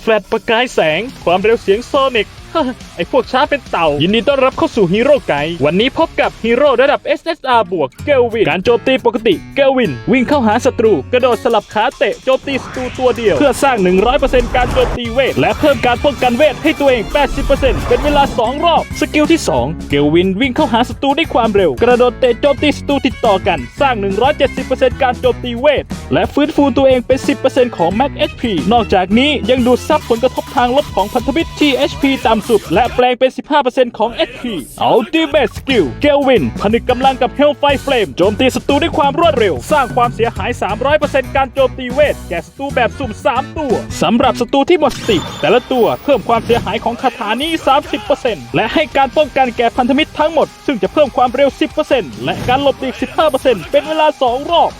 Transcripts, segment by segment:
แฟลชประกายแสง ความเร็วเสียงโซนิก ไอพวกช้าเป็นเต่า ยินดีต้อนรับเข้าสู่ฮีโร่ไกด์วันนี้พบกับฮีโร่ระดับ SSR บวกเกลวิน การโจมตีปกติเกลวิน วิ่งเข้าหาศัตรู กระโดดสลับขาเตะโจมตีศัตรูตัวเดียว เพื่อสร้าง 100%การโจมตีเวท และเพิ่มการป้องกันเวทให้ตัวเอง 80%เป็นเวลา 2 รอบ สกิลที่ 2 เกลวินวิ่งเข้าหาศัตรูด้วยความเร็ว กระโดดเตะโจมตีศัตรูติดต่อกัน สร้าง 170%การโจมตีเวท และฟื้นฟูตัวเองเป็น 10%ของ Max HP นอกจากนี้ยังดูดซับผลกระทบทางลบของพันธมิตรที่ HP ต่ำสุด และแปลงเป็น 15%ของ HP Ultimate Skill เกลวินผนึกกำลังกับ Hellfire Flame โจมตีศัตรูด้วยความรวดเร็ว สร้างความเสียหาย 300%การโจมตีเวท แก่ศัตรูแบบสุ่ม 3 ตัวสำหรับศัตรูที่หมดสติ แต่ละตัวเพิ่มความเสียหายของคาถานี้ 30%และให้การป้องกันแก่พันธมิตรทั้งหมด ซึ่งจะเพิ่มความเร็ว 10%และการหลบหลีก15%เป็นเวลา 2 รอบ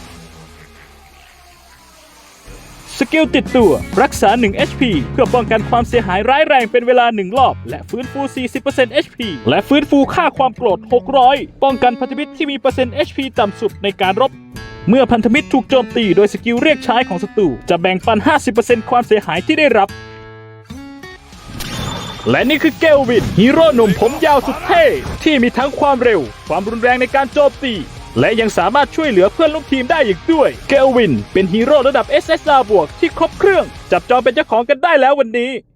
สกิลติดตัว รักษา 1 HP เพื่อป้องกันความเสียหายร้ายแรงเป็นเวลา 1 รอบ และฟื้นฟู 40% HP และฟื้นฟูค่าความโกรธ 600 ป้องกันพันธมิตรที่มีเปอร์เซ็นต์ HP ต่ำสุดในการรบ เมื่อพันธมิตรถูกโจมตีโดยสกิลเรียกใช้ของศัตรูจะแบ่งปัน 50%ความเสียหายที่ได้รับ และนี่คือเกลวินฮีโร่หนุ่มผมยาวสุดเท่ที่มีทั้งความเร็ว ความรุนแรงในการโจมตี และยังสามารถช่วยเหลือเพื่อนร่วมทีมได้อีกด้วยเกลวิน เป็นฮีโร่ระดับ SSR บวกที่ครบเครื่อง จับจองเป็นเจ้าของกันได้แล้ววันนี้